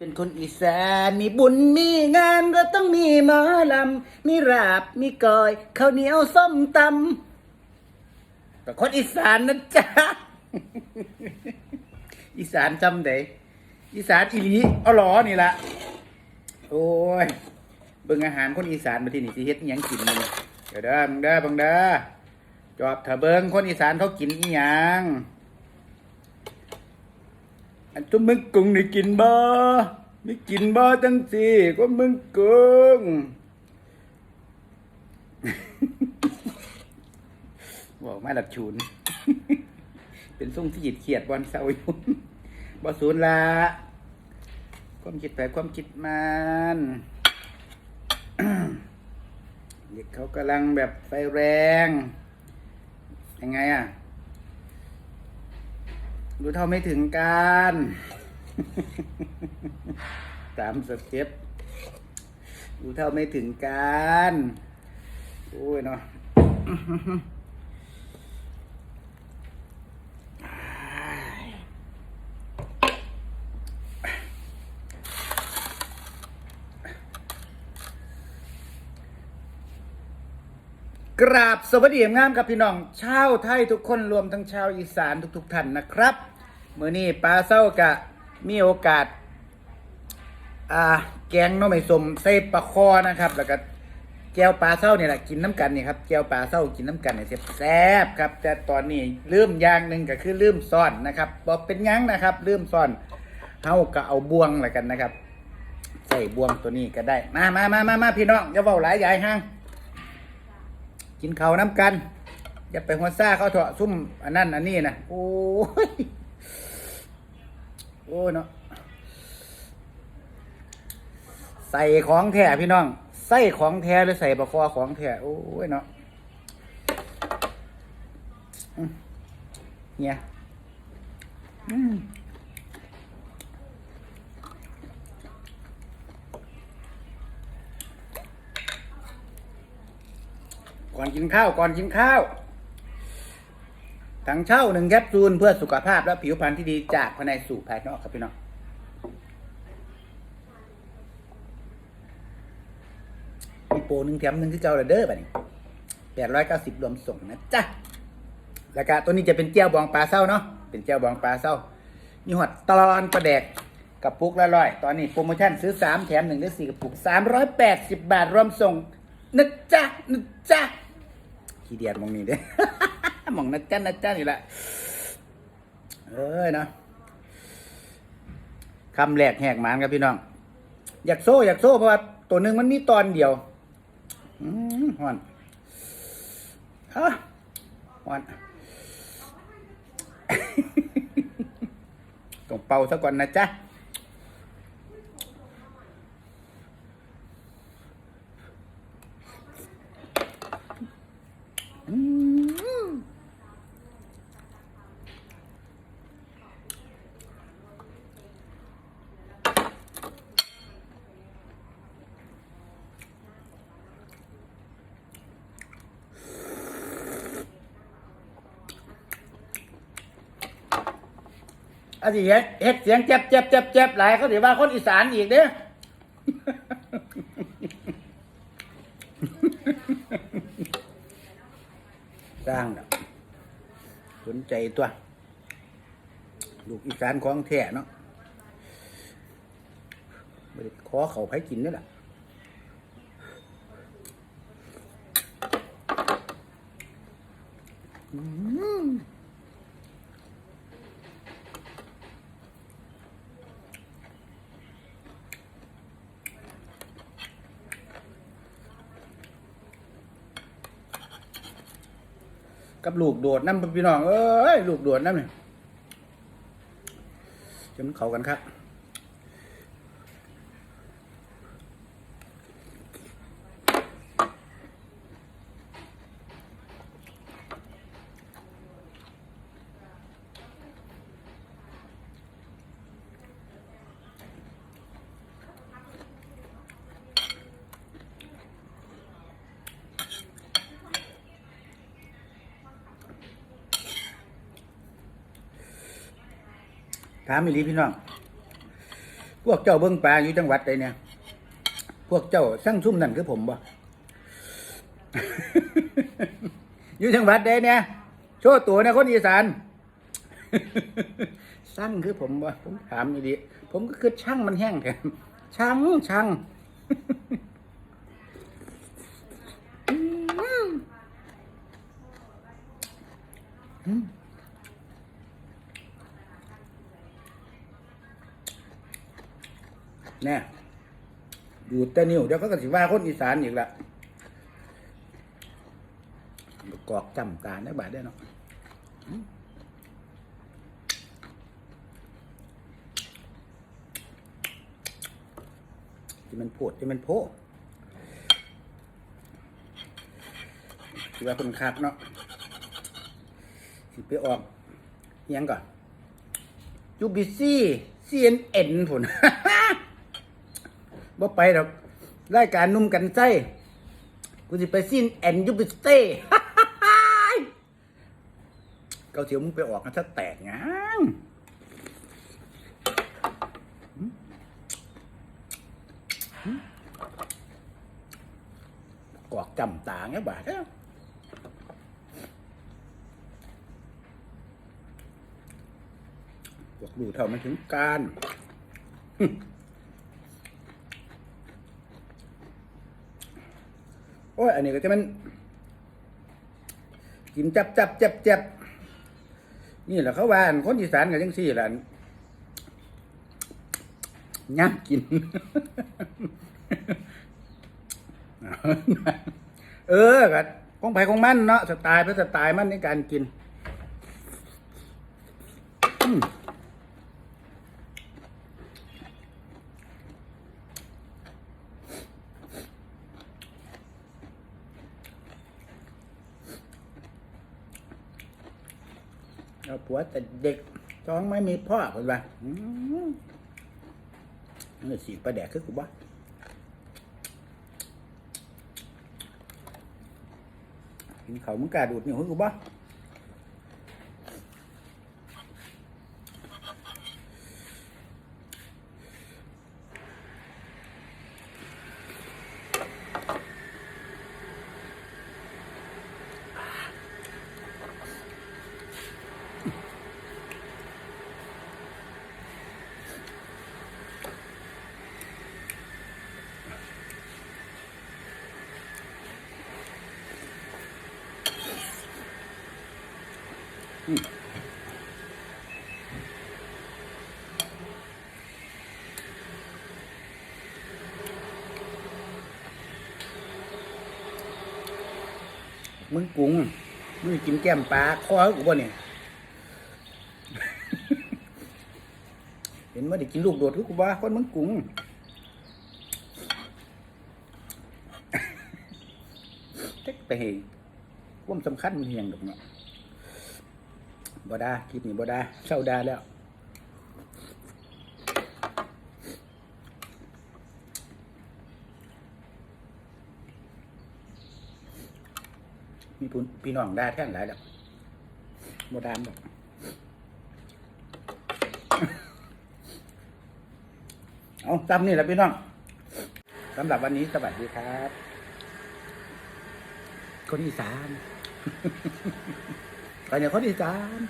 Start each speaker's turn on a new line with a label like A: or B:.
A: เป็นคนอีสานมีบุญมีงานก็ต้องมีหมอลำมีราบมีกอยข้าวเหนียวส้มตำแต่คนอีสานนะจ๊ะ อีสานจำได้อีสานอีหลีเอาหลอนี่ละโอ้ยเบิ่งอาหารคนอีสานมาที่นี่สิเฮ็ดอิหยังกินมันเดี๋ยวเด้อมึงเด้อเบิ่งเด้อจอบถ้าเบิ่งคนอีสานเขากินอีหยัง อันตุ้มมึงกุ้งนี่กินบ่ไม่กินบ่จังสิก็มึงกุ้งบอกมาดับชูน เป็นส่งที่หยิดเขียดบอลเสาอยู่บ่ศูนย์ละความคิดไปความคิดมันเด็กเขากำลังแบบไฟแรง ยังไงอะ รู้เท่าไม่ถึงการตามสเต็ปรู้เท่าไม่ถึงการโอ้ยเนาะ กราบสวัสดีงามกับพี่น้องชาวไทยทุกคนรวมทั้งชาวอีสานทุกๆท่านนะครับเมื่อนี้ปลาเศร้ากะมีโอกาสอ่าแกงน้องไม่สมใส่ปลาคอนะครับ แล้วก็แก้วปลาเศร้าเนี่ยแหละกินน้ำกันนี่ครับแก้วปลาเศร้ากินน้ำกันเนี่ยแซ่บครับ แต่ตอนนี้ลืมอย่างหนึ่งก็คือลืมซ่อนนะครับบอกเป็นยังนะครับลืมซ่อนเฮาก็เอาบ่วงละกันนะครับ ใส่บ่วงตัวนี้ก็ได้มามามามามาพี่น้องอย่าเว้าหลายใหญ่ห้าง กินเขาน้ำกัน อย่าไปหัวซ่าเขาเถอะซุ่มอันนั้นอันนี้นะโอ้ยโอ้ยเนาะใส่ของแท้พี่น้อง ใส่ของแท้หรือใส่บะคอของแท้โอ้ยเนาะเนี่ย อืม ก่อนกินข้าวก่อนกินข้าวถังเช่าหนึ่งแคปซูลเพื่อสุขภาพและผิวพรรณที่ดีจากภายในสู่ภายนอกครับพี่น้องมีโปรหนึ่งแถมหนึ่งคือเก่าเด้อบัดนี้แปดร้อยเก้าสิบรวมส่งนะจ๊ะแล้วก็ตัวนี้จะเป็นเจียวบองปลาเศร้าเนาะเป็นเจียวบองปลาเศร้ามีหอดตลอนประแดกกับปุกละร้อยตอนนี้โปรโมชั่นซื้อสามแถมหนึ่งได้สี่กับปุกสามร้อยแปดสิบบาทรวมส่งนะจ๊ะนะจ๊ะ ขี้เดียดมองนี่เด้ มองนะจ๊ะนะจ๊ะนี่แหละเอ้ยเนาะคำแรกแหกหมานครับพี่น้อง อยากโซ่ อยากโซ่เพราะว่าตัวหนึ่งมันมีตอนเดียวอืมหอนฮะหอนต้องเป่าซะก่อนนะจ๊ะ อาสิเฮ็ดเฮ็ดเสียงเจ็บเจ็บเจ็บเจ็บหลายเขาถือว่าคนอีสานอีกเด้อสร้างน่ะสนใจตัว ลูกอีสานของแท้เนาะไม่ได้ขอเขาให้กินนี่แหละอืม กับลูกโดดน้ำพี่น้องเอ้ยลูกโดดน้ำเนี่ยจนเขากันครับ ถามอีหลีพี่น้อง พวกเจ้าเบิ้งปลาอยู่จังหวัดใดเนี่ย พวกเจ้าสร้างซุ่มนั่นคือผมบ่ อยู่จังหวัดใดเนี่ยโชว์ตัวนะคนอีสาน สร้างคือผมบ่ผมถามอีดีผมก็คือช่างมันแห้งแถมช่างช่าง น่อยู่แต่นิ้วเดี๋ยวเขาก็สิว่าคนอีสานอีกละกอกจำตาในบาดได้เนาะอืมที่มันโพดที่มันโพที่ว่าคนคักเนาะสิไปออกยังก่อนยูบีซีซีเอ็นเอ็นผุน บ่ไปดอกรายการนุ่มกันไส้กูสิไปสิ้นแอนยูบิสเต้เกาเสียวมึงไปออกกันถ้าแตกงางกอกจำตาไงบาดเอ้าพวกดูเท่ามันถึงการ โอ้ยอันนี้ก็จะมันกินจับจับจับจับนี่แหละเขาว่านคนอีสานกันยังสี่แหละย่างกิน เออก็ของไผของมั่นเนาะสไตล์เพื่อสไตล์มั่นในการกิน เอาผัวแต่เด็กท้องไม่มีพ่อคนว่านี่สีประแดกคือกูบ้ากินเขามึงกาดูดนิ้วให้กูบ้า มึงกุ้งมึงกินแก้มปลาคอกูบ่เนี่ยเห็นว่าได้กินลูกโดดกูบ้าคนมึงกุ้งเจ๊กไปเห็นความสำคัญมันเฮียงดอกเนาะ บ่ได้คลิปนี้บ่ได้เศร้าดาแล้วมีพี่พี่น้องได้แท่นหลายแล้วบ่ดามดอกเอาจำนี่แหละพี่น้องสำหรับวันนี้สวัสดีครับ คนอีสาน ไปเนี่ยคนอีสาน